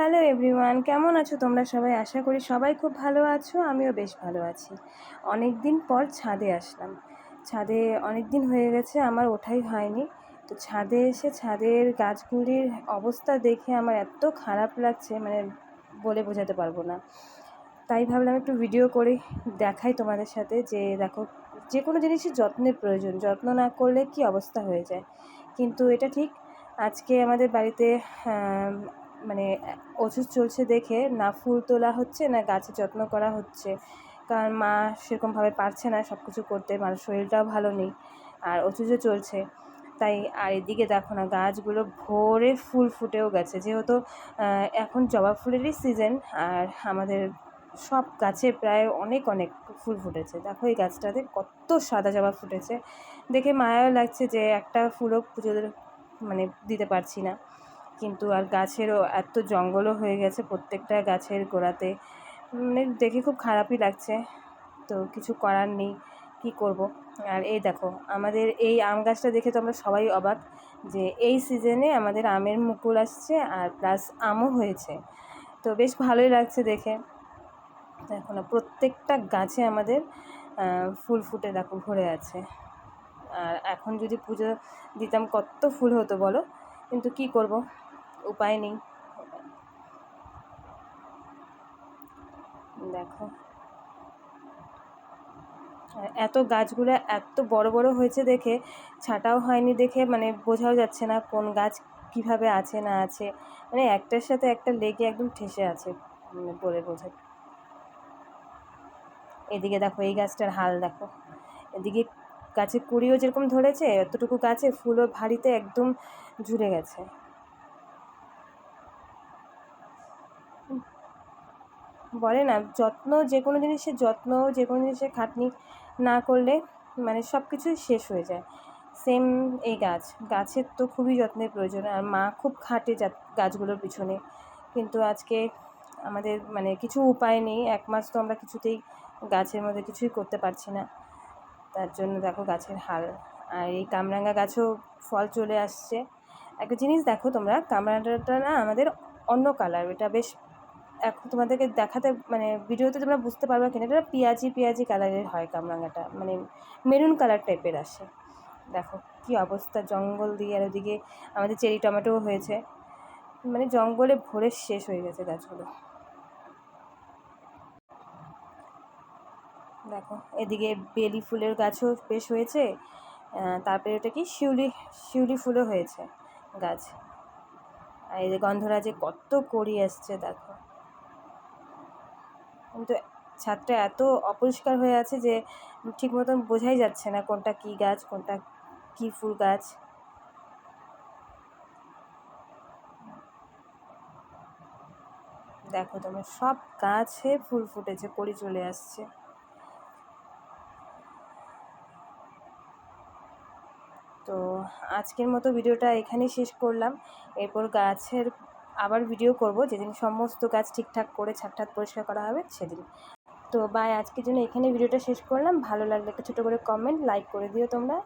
Hello everyone, কেমন আছো তোমরা সবাই? আশা করি সবাই খুব ভালো আছো, আমিও বেশ ভালো আছি। অনেক দিন পর ছাদে আসলাম। ছাদে অনেক দিন হয়ে গেছে, আমার ওঠাই হয়নি। তো ছাদে এসে ছাদের গাছগুলির অবস্থা দেখে আমার এত খারাপ লাগছে মানে বলে বোঝাতে পারব না। তাই ভাবলাম একটু ভিডিও করে দেখাই তোমাদের সাথে যে, দেখো, যে কোনো জিনিসের যত্নের প্রয়োজন, যত্ন না করলে কি অবস্থা হয়ে যায়। কিন্তু এটা ঠিক, আজকে আমাদের বাড়িতে মানে ওষুধ চলছে দেখে না ফুল তোলা হচ্ছে, না গাছের যত্ন করা হচ্ছে। কারণ মা সেরকমভাবে পারছে না সব কিছু করতে মার শরীরটাও ভালো নেই, আর ওষুধও চলছে। তাই, আর এদিকে দেখো না, গাছগুলো ভোরে ফুল ফুটেও গেছে। যেহেতু এখন জবা ফুলেরই সিজন আর আমাদের সব গাছে প্রায় অনেক অনেক ফুল ফুটেছে। দেখো এই গাছটাতে কত সাদা জবা ফুটেছে। দেখে মায়াও লাগছে যে একটা ফুলও পুজো মানে দিতে পারছি না। কিন্তু আর গাছেরও এত জঙ্গলও হয়ে গেছে প্রত্যেকটা গাছের গোড়াতে। মানে দেখে খুব খারাপই লাগছে। তো কিছু করার নেই, কী করব? আর এই দেখো, আমাদের এই আম গাছটা দেখে তো আমরা সবাই অবাক যে এই সিজনে আমাদের আমের মুকুল আসছে আর প্লাস আমও হয়েছে। তো বেশ ভালোই লাগছে দেখে। দেখো না, প্রত্যেকটা গাছে আমাদের ফুল ফুটে দেখো ভরে আছে। আর এখন যদি পুজো দিতাম কত ফুল হতো বলো? কিন্তু কি করব? উপায় নেই। দেখো। এত গাছগুলো এত বড় বড় হয়েছে দেখে, ছাটাও হয়নি দেখে মানে বোঝাও যাচ্ছে না কোন গাছ কীভাবে আছে না আছে। মানে একটার সাথে একটা লেগে একদম ঠেসে আছে মানে বলে বোঝা এদিকে দেখো, এই গাছটার হাল দেখো। এদিকে গাছে কুড়িও যেরকম ধরেছে, এতটুকু গাছে ফুলও ভারিতে একদম ঝুলে গেছে। বলে না, যত্ন যে কোনো জিনিসের যত্ন যে কোনো জিনিসের খাটনি না করলে মানে সব কিছুই শেষ হয়ে যায়। সেম এই গাছ। গাছের তো খুবই যত্নের প্রয়োজন, আর মা খুব খাটে গাছগুলোর পিছনে। কিন্তু আজকে আমাদের মানে কিছু উপায় নেই, এক মাস তো আমরা কিছুতেই গাছের মধ্যে কিছুই করতে পারছি না। তার জন্য দেখো গাছের হাল। আর এই কামরাঙ্গা গাছও ফল চলে আসছে। একটা জিনিস দেখো তোমরা, কামরাঙ্গাটা না আমাদের অন্য কালার এটা বেশ এখন তোমাদেরকে দেখাতে মানে ভিডিওতে তোমরা বুঝতে পারবে কিনা, এটা পেঁয়াজি পেঁয়াজি কালারের হয় কামরাঙাটা মানে মেরুন কালার টাইপের আসে। দেখো কি অবস্থা, জঙ্গল দিয়ে আর ওদিকে আমাদের চেরি টমেটোও হয়েছে। মানে জঙ্গলে ভরে শেষ হয়ে গেছে গাছগুলো। দেখো এদিকে বেলি ফুলের গাছও বেশ হয়েছে তারপরে ওটা কি শিউলি শিউলি ফুলও হয়েছে গাছ। আর এই যে গন্ধরাজে কত করি আসছে, দেখো। কিন্তু ছাদটা এত অপরিষ্কার হয়ে আছে যে ঠিক মতন বোঝাই যাচ্ছে না কোনটা কী গাছ, কোনটা কী ফুল গাছ। দেখো তোমার সব গাছে ফুল ফুটেছে কড়ি চলে আসছে। তো আজকের মতো ভিডিওটা এখানেই শেষ করলাম। এরপর গাছের আবার ভিডিও করব, যেদিন সমস্ত কাজ ঠিকঠাক করে ছাটঠাক পরিষ্কার করা হবে সেদিন। তো বাই আজকের জন্য এখানে ভিডিওটা শেষ করলাম। ভালো লাগলে একটা ছোটো করে কমেন্ট লাইক করে দিও তোমরা।